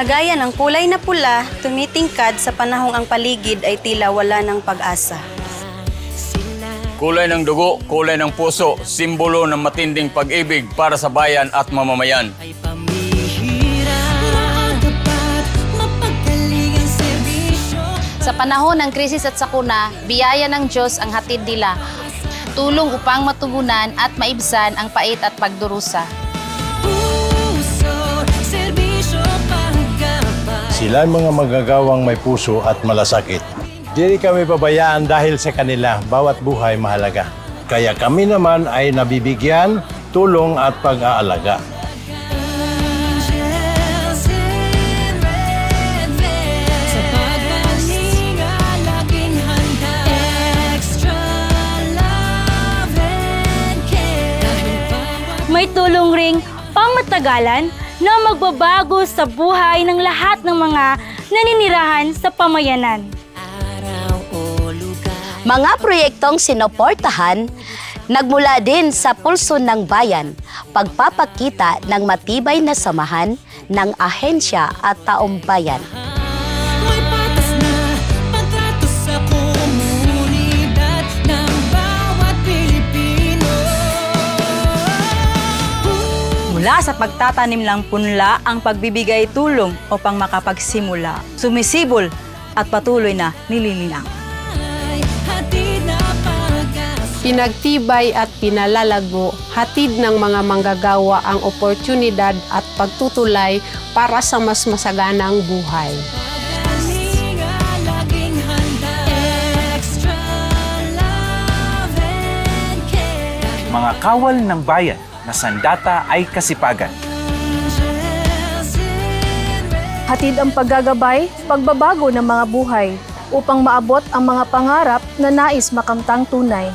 Kagaya ng kulay na pula, tumitingkad sa panahong ang paligid ay tila wala ng pag-asa. Kulay ng dugo, kulay ng puso, simbolo ng matinding pag-ibig para sa bayan at mamamayan. Sa panahon ng krisis at sakuna, biyaya ng Diyos ang hatid nila. Tulong upang matugunan at maibsan ang pait at pagdurusa. Sila ang mga magagawang may puso at malasakit. Dili kami pabayaan dahil sa kanila, bawat buhay mahalaga. Kaya kami naman ay nabibigyan, tulong at pag-aalaga. May tulong ring pangmatagalan na magbabago sa buhay ng lahat ng mga naninirahan sa pamayanan. Mga proyektong sinoportahan, nagmula din sa pulso ng bayan, pagpapakita ng matibay na samahan ng ahensya at taong bayan. Mula sa pagtatanim ng punla ang pagbibigay tulong upang makapagsimula, sumisibol at patuloy na nililinang. Pinagtibay at pinalalago, hatid ng mga manggagawa ang oportunidad at pagtutulay para sa mas masaganang buhay. Mga kawal ng bayan na sandata ay kasipagan. Hatid ang paggagabay, pagbabago ng mga buhay upang maabot ang mga pangarap na nais makamtang tunay.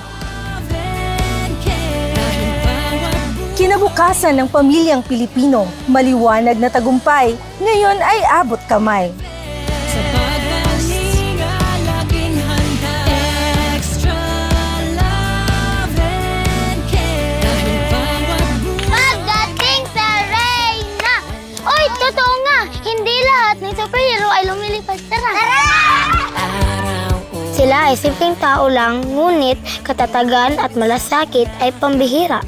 Kinabukasan ng pamilyang Pilipino, maliwanag na tagumpay, ngayon ay abot kamay. Sila ay simpleng tao lang, ngunit katatagan at malasakit ay pambihira.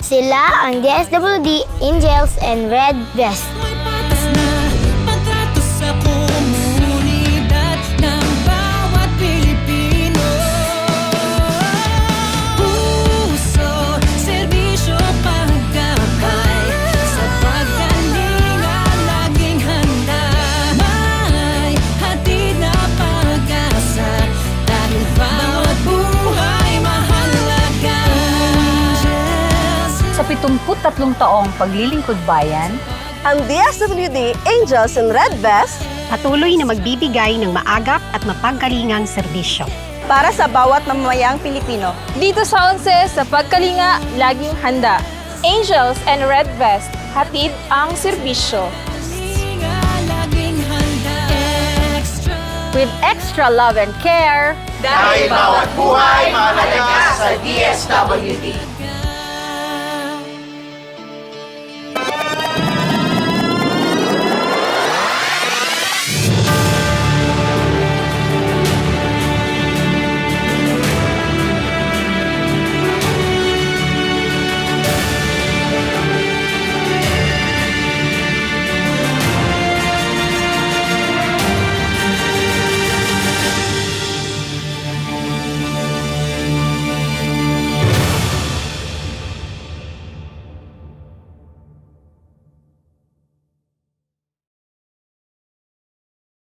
Sila ang DSWD, Angels, and Red Vest. 73 taong paglilingkod bayan, Ang DSWD Angels in Red Vest Patuloy na magbibigay ng maagap at mapanggalingang serbisyo. para sa bawat mamamayang Pilipino. Dito sa 11 sa pagkalinga, laging handa. Angels and Red Vest, hatid ang serbisyo. With extra love and care, Dahil bawat buhay mahalaga sa DSWD.